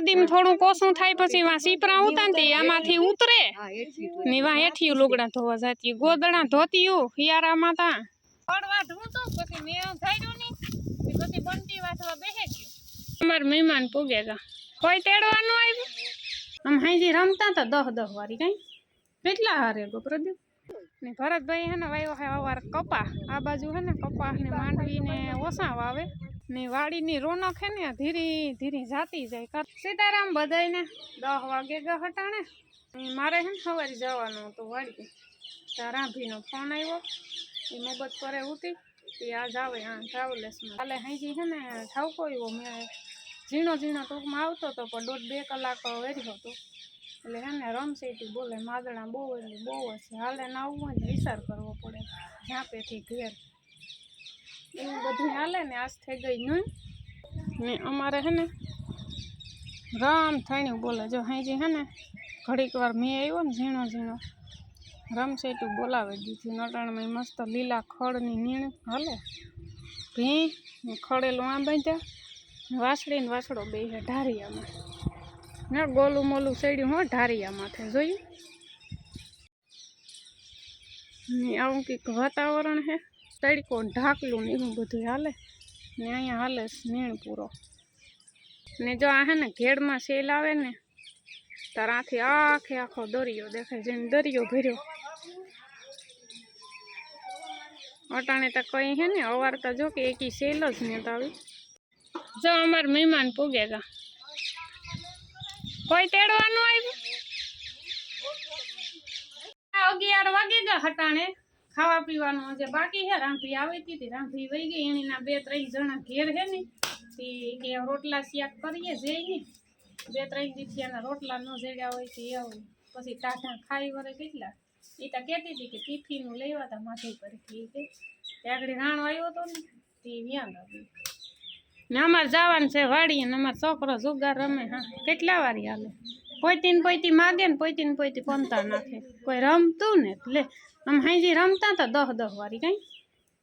નદીમાં થોડું કોસું થાય પછી વાં સીપરા ઉતારતી આમાંથી ઉતરે. તો ને વાં હેઠી લુગડા ધોવા જતી. ગોદડા ધોતીયું હિયારામાં તા પડવા ધૂતો પછી મેં ધાર્યું નહીં. પછી બંટી વાસવા બેહે ગયું. અમાર મહેમાન પૂગે ગા. કોઈ તેડવાનું આવ્યું? આમ હાઈજી રમતા હતા દહ દહ વારી કઈ. કેટલા હારે ગો પ્રદીપ? ને ભરતભાઈ હે ને વાયો હે અવાર કપા. આ બાજુ હે ને કપા ને માંડવી ને ઓસા વાવે ને વાડીની રોનક હે ને ધીરી ધીરી જાતી જાય. સીતારામ બધાયને દસ વાગે ગા હટાણે. મારે હે ને સવારે જવાનું હતું વાડી ત્યાં રાંભીનો ફોન આવ્યો. એ મોબત કરે ઉતી એ આજ આવે હા ટ્રાવેલર્સમાં. કાલે હાઈજી હે ને, ઠાવકો આવ્યો. મેં ઝીણો ઝીણો ટૂંકમાં આવતો હતો, પણ દોઢ, બે કલાક વેર્યો હતો. એટલે હે ને રમશેટી બોલે માદણા બહુ એટલે બહુ હશે. હાલે ના આવવું હોય ને વિચાર કરવો પડે. ઝાંપેથી ઘેર. એવું બધું હાલે ને, આજ થઈ ગઈ નહીં ને અમારે હે ને, રામ થાણ્યું બોલે. જો હાઈજી હે ને, ઘડીક વાર મેં આવ્યો ને ઝીણો ઝીણો રમશેટું બોલાવી દીધું. નટાણમાં મસ્ત લીલા ખડની નીણ હાલે, ભી ખડેલું આ બાંધ્યા. વાસળીને વાસળો બે છે ઢારિયામાં. ને ગોલું મોલું સડ્યું હો ઢારિયામાંથી જોયું? ને આવું કંઈક વાતાવરણ હે. તડકો ને ઢાકલું ને એવું બધું હાલે. ને અહીંયા હાલે નીણ પૂરો. ને જો આ હે ને ઘેડમાં સેલ આવે ને, તારાથી આખે આખો દરિયો દેખાય, જેમ દરિયો ભર્યો. અટાણે તો કઈ હે ને અવાર તો જો કે એકી સેલ જ ને તો આવી. જો અમાર મહેમાન પૂગે ગા કોઈ તેડવાનું આવ્યું? આ અગિયાર વાગે ગા હટાણે. ખાવા પીવાનું જે બાકી છે. રાંભી આવી હતી રાંધી વહી ગઈ. એની બે ત્રણ જણા ઘેર હે ને, તે કે રોટલા શાક કરીએ જઈ બે ત્રણ દીથી એના રોટલા ન જડ્યા હોય તે એવું પછી ટાઢા ખાઈ વરે કેટલા. એ તો કહેતી હતી કે ટિફિનનું લેવા હતા માથે પર એ કે ત્યાં રાણો આવ્યો હતો ને, તે વ્યાન લાગ્યું ને અમારે જવાનું છે વાડીએ ને અમારો છોકરો જુગાર રમે, હા. કેટલા વારી હાલે? પોઈતી ને પોઈતી માગે ને પોઈતી ને પોઈતી પમતા નાખે. કોઈ રમતું ને લે આમ હાઈજી રમતા હતા દહ દહ વારી કઈ.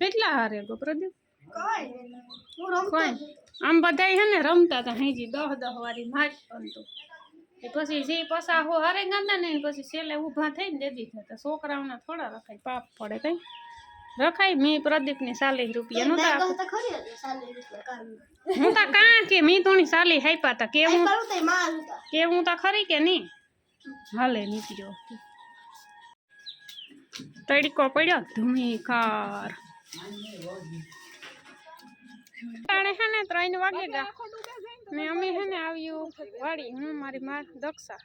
કેટલા હારે ગો પ્રદીપ? કોઈ આમ બધાય હે ને રમતા હતા હાઈજી દહ દહ વારી માજ બનતું એ પછી જે પસા હો હારે ગાંધા ને પછી છેલ્લે ઊભા થઈને દેદી થતા. છોકરાઓને થોડા રખાય પાપ પડે કઈ. રખાય મેં પ્રદીપની સાલી રૂપિયા નતા હું તો કાં કે મેં તોની ચાલી હાઈપા તા કેવું કેવું તો ખરી કે નહીં હાલે નીકળ્યો. તડકો પડ્યો ધુમીકાર તાણે હે ને ત્રણ વાગે ગા ને અમે હે ને આવ્યું વાડી. હું મારી માર દક્ષા.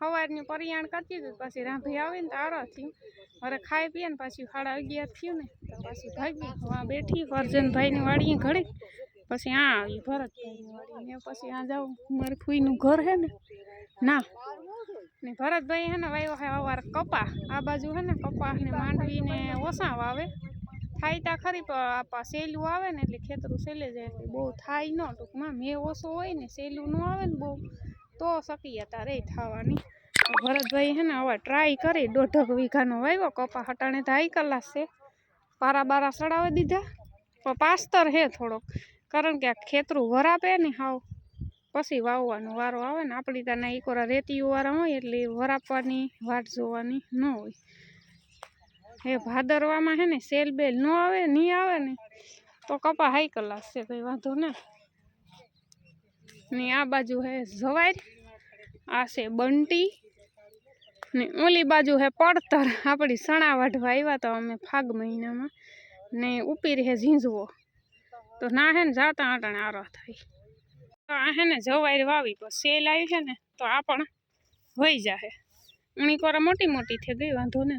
સવારની પરિયાણ કરતી હતી પછી રાંભી આવીને તો આરો થયું. મારે ખાઈ પીએ ને પાછી સાડા અગિયાર થયું ને તો પાછી ભાગી. આ બેઠી કરજનભાઈની વાડીએ ઘડી. પછી આ આવી ભરતભાઈની ને પછી આ જાઉં. મારી ફૂઈનું ઘર હે ને, ના. ને ભરતભાઈ હે ને વાયો હે અવાર કપા. આ બાજુ હે ને કપા ને માંડવી ને ઓસા વાવે થાય તા ખરી પણ આપા સેલું આવે ને એટલે ખેતરું સેલે જાય એટલે બહુ થાય ન ટૂંકમાં. મેં ઓછો હોય ને સેલું ન આવે ને બહુ, તો શક્યતા રે થવાની. ભરતભાઈ હે ને હવે ટ્રાય કરી, દોઢક વીઘાનો વાવ્યો કપા હટાણે હાઈ કલાસ છે. પારા બારા સડાવી દીધા. પાસ્તર હે થોડોક. કારણ કે આ ખેતરું વરાપે ને હાવ. પછી વાવવાનો વારો આવે ને આપણી ત્યાં એકોરા રેતીયું વાળા હોય એટલે વરાપવાની, વાટ જોવાની ન હોય. એ ભાદરવામાં છે ને સેલ બેલ ન આવે નહીં આવે ને, તો કપા હાઈ કલાસ છે, કંઈ વાંધો ને. ને આ બાજુ હે જવાય આ છે બંટી, ને ઓલી બાજુ હે પડતર. આપણી સણા વાઢવા આવ્યા તો અમે ફાગ મહિનામાં. ને ઉપીર હે ઝીંઝવો. તો ના હે ને જાતા આટાણે આરો થાય. તો આ હે ને જવાર વાવી પછી સેલ આવી છે ને, તો આ પણ વહી જાહે. ઊણી કોરા મોટી મોટી થઈ ગઈ વાંધો ને.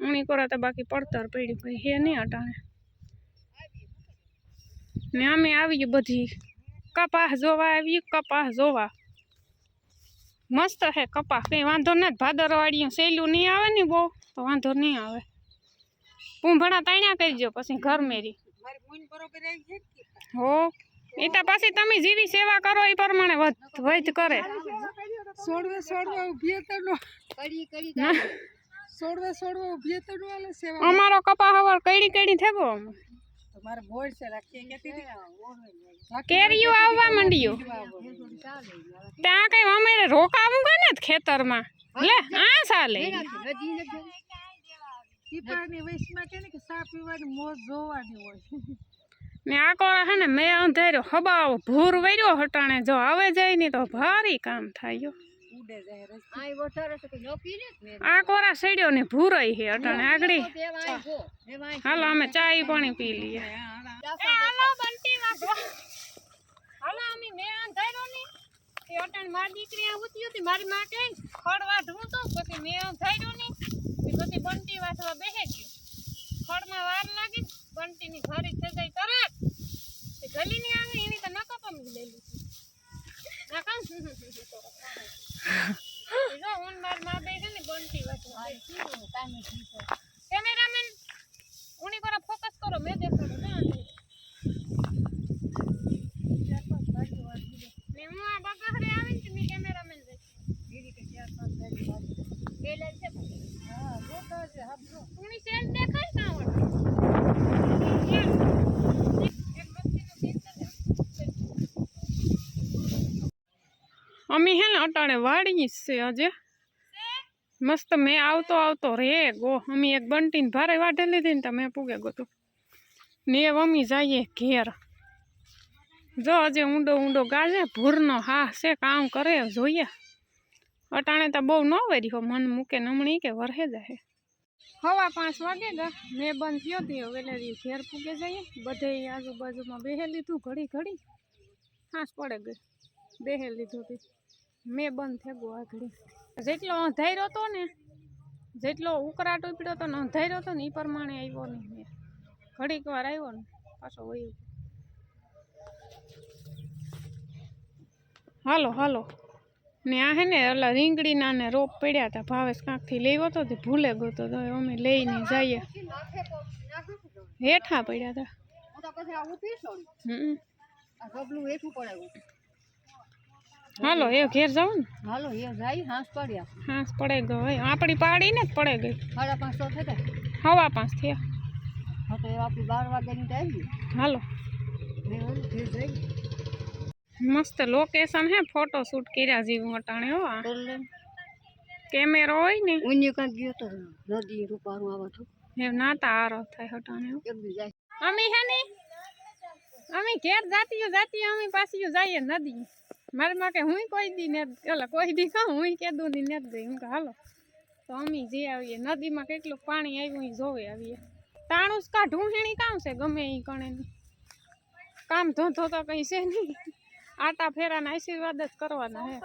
ઊણી કોરા તો બાકી પડતર પડી ભાઈ હે નહીં અટાણે. ને અમે આવી બધી. કપાસ જોવા આવી, કપાસ જોવા. મસ્ત હે કપાસ, કંઈ વાંધો નથી ભાદરવાડીયું સહેલું નહીં આવે ને બહુ, તો વાંધો નહીં આવે. પૂંભણા તાણ્યા કરજો, પછી ઘર મેરી. હો એ તો પછી તમે જેવી સેવા કરો એ પ્રમાણે વધ વધ કરે. સોડવે સોડવે ઊભી તો નો. કડી કડી ના, સોડવે સોડવે ઊભી તો નો આલે સેવા અમારો કપા હવર કઈડી કઈડી થેગો અમે મારે છે રાખી કેતી કેરીઓ આવવા માંડ્યું. ત્યાં કઈ અમે રોકાવું કે ને ખેતરમાં. લે આ સાલે. ટીપાની વયસમાં કે ને કે સા પીવાની મોજ જોવાની હોય. ને આ કોરા હે ને મેં અંધાર્યો હબાવ ભૂર વર્યો હટાણે. જો આવે જાય ને તો ભારી કામ થાય આ કોરા સડ્યો ને ભૂરાઈ હે અટાણે આગળી. હાલો અમે ચાય પાણી પી લઈએ. હાલો. બંટી હાલો અમે મેં અંધાર્યો ને. તે મારી દીકરી આ હતી મારી માં કઈ ખડવા ઢૂંઢતો પછી મેં અંધાર્યો ને. બંટી વાસવા બેહે ગયો. ખડમાં વાર લાગી, બંટીની ઘરી થઈ તરત તે ગલી ની આવે એની તો નકો પમી લેલી નકા જો હું મારમાં બે છે ને બંટી વાસવા કેમેરામેન ઉની કોરા ફોકસ કરો મેં દેખાડું ક્યાં છે ને હું આ બગાહરે આવીને તો મેં કેમેરામેન ઉની સેન્ટ દેખાય કાં વળી? એક મસ્તીનું સીન છે. અમે હે ને અટાણે છે આજે. મસ્ત મેં આવતો આવતો રે, ગો, અમે એક બંટીને ભારે વાઢે લીધી ને તો મેં પૂગે ગો તું ને અમી જઈએ ઘેર. જો હજે ઊંડો ઊંડો ગાજે, ભૂરનો હા છે, કામ કરે, જોઈએ. અટાણે તો બહુ ન હો, મન મૂકે નમણી કે વરહે જાય હવા પાંચ વાગે ગા, મેં બંધ થયો હતી વેલેરી ઘેર પૂગે જઈએ. બધે આજુબાજુમાં બેહે લીધું ઘડી ઘડી. હાંસ પડે ગઈ. બેહે લીધું હતી મેં બંધ થઈ ગયો આ જેટલો અંધાર્યો હતો ને જેટલો ઉકળાટ ઉપડ્યો હતો ને અંધાર્યો હતો ને એ પ્રમાણે આવ્યો નહીં મેં. ઘડીક વાર આવ્યો ને પાછો વયો હાલો હાલો. ને આ હે ને ઓલા રીંગડીના ને રોપ પડ્યા હતા ભાવેશ કાંકથી લેવો તો તે ભૂલે ગયો તો તો અમે લઈને જઈએ. હેઠા પડ્યા હતા. હમ. હાલો એ ઘેર જાવ ને. હાલો એ જાય હાંસ પડ્યા હાંસ પડે ગયો હોય આપણી પાડીને જ પડે ગઈ. સાડા પાંચસો થતા હવા પાંચ થયા. હા તો એ આપણી બાર વાગ્યાની ટાઈમ હાલો. મેં ઓલું ઘેર જઈ મસ્ત લોકેશન હે ફોટો શૂટ કર્યા જેવું અટાણે હો આ. કરલે કેમેરો હોય ને. ઉન્ય કાંક ગયો તો નદી રૂપારું આવા તો એ નાતા આરો થાય હટાણે હો. એક દી જાય. અમે હે ને અમે ઘેર જાતીયું જાતીયું અમે પાછી જઈએ નદી. મારી માં કે હું કોઈ દી ને ઓલા કોઈ દી કહું હું કેદું દી ને ગઈ. હું કે હાલો તો અમે જે આવીએ નદીમાં કેટલું પાણી આવ્યું એ જોવે આવીએ. તાણું જ કા ઢૂંહેણી કામ છે ગમે એ કણે ની. કામ ધોધો તો કઈ છે નહીં. આટા ફેરાના આશીર્વાદ જ કરવાના હે.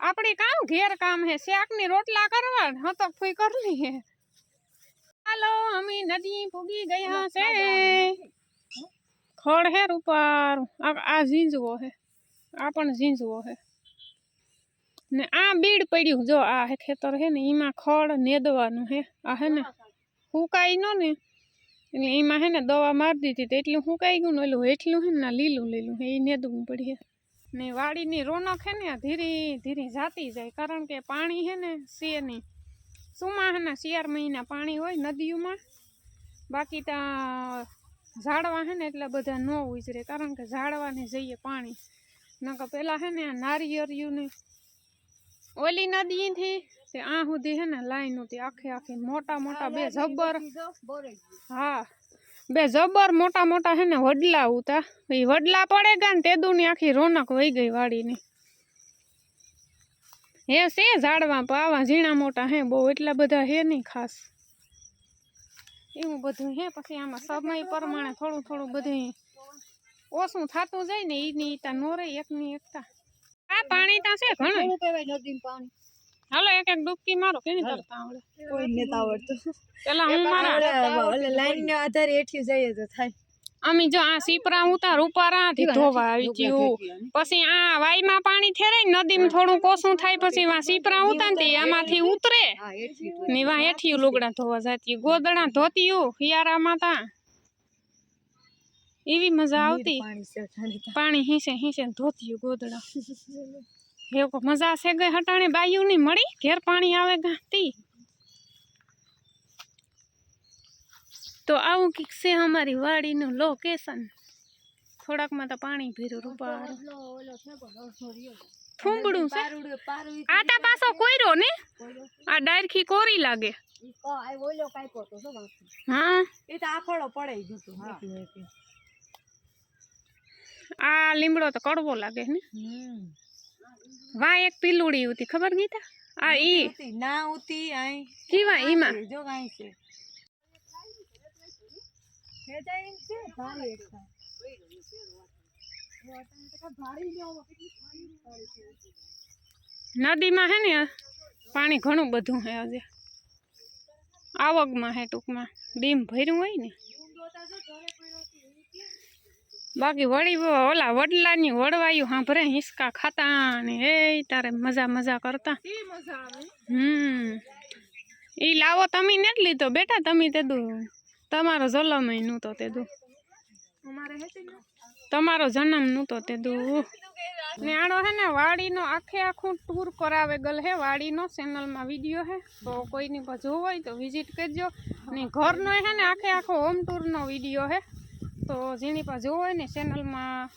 આપણી કામ ઘેર કામ હે શાકની રોટલા કરવા હતક ફૂઈ કરલી હે. હાલો અમે નદી પૂગી ગયા છે. ખડ હે ઉપર આ ઝીંઝવો હે. આ પણ ઝીંઝવો હે. ને આ બીડ પડ્યું જો, આ હે ખેતર હે ને એમાં ખડ નેદવાનું હે. આ હે ને, હુકાઈ નો ને. એટલે એમાં હે ને, દવા મારી દીધી તો એટલું હુકાઈ ગયું ને, ઓલું હેઠલું હે ને લીલું લીલું હે એ નેદવું પડી ને વાડીની રોનક હે ને ધીરે ધીરે જાતી જાય, કારણ કે પાણી હે ને છે નહીં સુમા હે ને, શિયાળ મહિના પાણી હોય નદીઓમાં. બાકી ત્યાં ઝાડવા હે ને એટલા બધા ન ઉજરે. કારણ કે ઝાડવાને જઈએ પાણી. નકર પેલા હે ને આ નારિયેળિયું ને ઓલી નદીથી તે આ સુધી હે ને લાઈન હતી. આખે આખી મોટા મોટા બે જબ્બર. હા, બે જબ્બર મોટા મોટા હે ને વડલા ઉતા. એ વડલા પડે ગયા ને તેદુની આખી રોનક વહી ગઈ વાડીની. હે છે ઝાડવા પાવા ઝીણા મોટા હે બહુ. એટલા બધા હે નહીં ખાસ. એવું બધું હે. પછી આમાં સમય પ્રમાણે થોડું થોડું બધું ઓછું થતું જાય ને એની ઈતા નો રહે એકની એકતા. આ પાણી તા છે ઘણું. કહેવાય નદીમાં પાણી. હાલો એક એક ડૂબકી મારો કેની તરતા આવડે? કોઈ નથી આવડતું. પેલા હું મારા લાઈન ને આધારે એઠી જઈએ તો થાય. અમે જો આ સીપરા ઉતાર ઉપારાથી ધોવા આવી ગયું. પછી આ વાયમાં પાણી થેરાય નદીમાં થોડું કોસું થાય પછી વા સીપરા ઉતારતી આમાંથી ઉતરે. ને વા હેઠિયું લુગડા ધોવા જાતી ગોદડા ધોતીયું હિયારામાં તા. એવી મજા આવતી. પાણી હીસે હીસે ધોતીયું ગોદડા. એવું મજા છે ગઈ હટાણે? બાયું ની મળી? ઘેર પાણી આવે ગાતી તો આવું કંઈક છે અમારી વાડીનું લોકેશન થોડાકમાં તો પાણી ભર્યું રૂપાર ફૂંબડું છે? આટા પાછો કોયરો ને? આ ડાયરખી કોરી લાગે. હા? એ તો આખોડો પડે જતો હા. આ લીમડો તો કડવો લાગે ને? વા એક પીલુડી હતી ખબર ગીતા આ ઈ ના ઉતી આઈ. કીવા ઈમાં? જો કાઈ છે હે જાય એમ છે ભારી એકતા નદીમાં હે ને પાણી ઘણું બધું હે આજે। આવકમાં હે ટૂંકમાં। ડીમ ભર્યું હોય ને? બાકી વળી વ- ઓલા વડલાની વડવાયું સાંભળે? હિંચકા ખાતા ને એ તારે મજા મજા કરતા। ઈ મજા આવે. હમ. ઈ લાવો તમે ને જ લીધો બેટા તમે તે દુ તમારો જલમ નહોતો તે દુ તમારો જન્મ નહોતો તે દુ ને હે ને વાડીનો આખે આખું ટૂર કરાવે ગલ હે વાડીનો ચેનલમાં વીડિયો હે. તો કોઈની પર જોવો હોય તો વિઝિટ કરજો. ને ઘરનો હે ને આખે આખો હોમ ટૂરનો વીડિયો હે. તો જેની પર જોવો હોય ને ચેનલમાં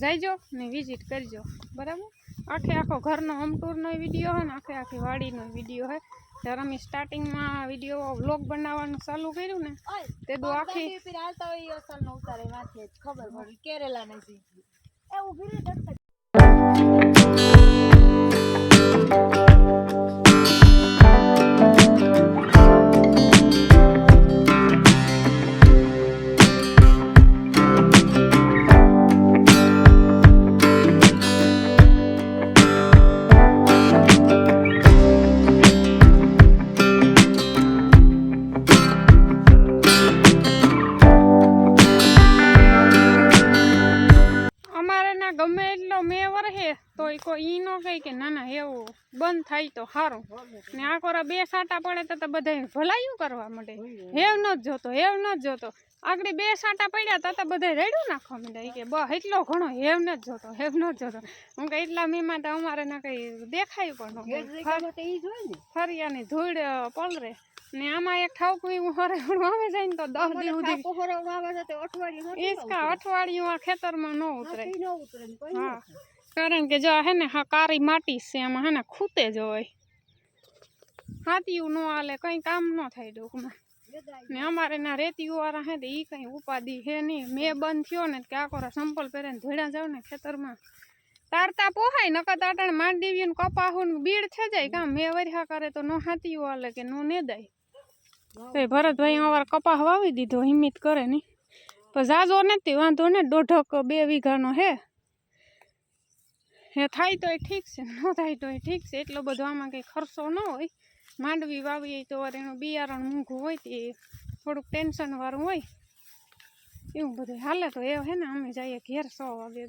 જઈજો ને વિઝિટ કરજો. બરાબર? આખે આખો ઘરનો હોમ ટૂરનો વીડિયો હે ને આખે આખી વાડીનો વીડિયો હે. ત્યારે અમે સ્ટાર્ટિંગમાં વીડિયો વ્લોગ બનાવવાનું ચાલુ કર્યું ને તે દો આખી હાલતા હોય અસલ નો ઉતારે જ ખબર પડી કેરેલા ને જી એ ગમે એટલો મેં વરહે તો એ કોઈ ઈ નો કહે કે ના ના એવું બંધ થાય તો સારું ને આ કોરા બે સાટા પડે તો તો બધા ભલાયું કરવા માંડે. હેવ ન જ જોતો હેવ ન જોતો. આગળ બે સાટા પડ્યા તો તો બધા રેડું નાખવા માંડે. કે બસ એટલો ઘણો હેવ ન જોતો હેવ ન જોતો. હું કે એટલા મેમાં તો અમારે ના કઈ દેખાયું પણ ફરિયાની ધૂળ પલરે. ને આમાં એક ઠાવકું એવું હરે આવે જાય ને તો દસ દી સુધી પોહરો આવે છે તે અઠવાડિયું ઈસકા અઠવાડિયું આ ખેતરમાં ન ઉતરે. ન હા. કારણ કે જો હે ને હા કારી માટી છે એમાં હે ને ખૂતે જ હોય. હાથીયું ન હાલે કઈ કામ ન થાય ટૂંકમાં ને અમારે ના રેતીયું વાળા હે તો ઈ કઈ ઉપાધિ હે નહીં મેં બંધ થયો ને કે આ કોરા સંપલ પહેરીને ધોડ્યા જાવ ને ખેતરમાં. તારતા પોહાય નકર તાટણ માંડવીયું ને કપાહું બીડ થઈ જાય. કામ મેં વર્યા કરે તો નો હાથીયું હાલે કે નો નેદાય. તો એ ભરતભાઈ અમારે કપાહ વાવી દીધો, હિમિત કરે નહીં. પણ જાજો નથી, વાંધો ને દોઢક બે વીઘાનો હે. હે, થાય તોય ઠીક છે, ન થાય તોય ઠીક છે. એટલો બધો આમાં કંઈ ખર્ચો ન હોય. માંડવી વાવીએ તો એનું બિયારણ મૂંઘું હોય તે થોડુંક ટેન્શનવાળું હોય. એવું બધું હાલે તો એ હે ને, અમે જઈએ ઘેર સો વાગે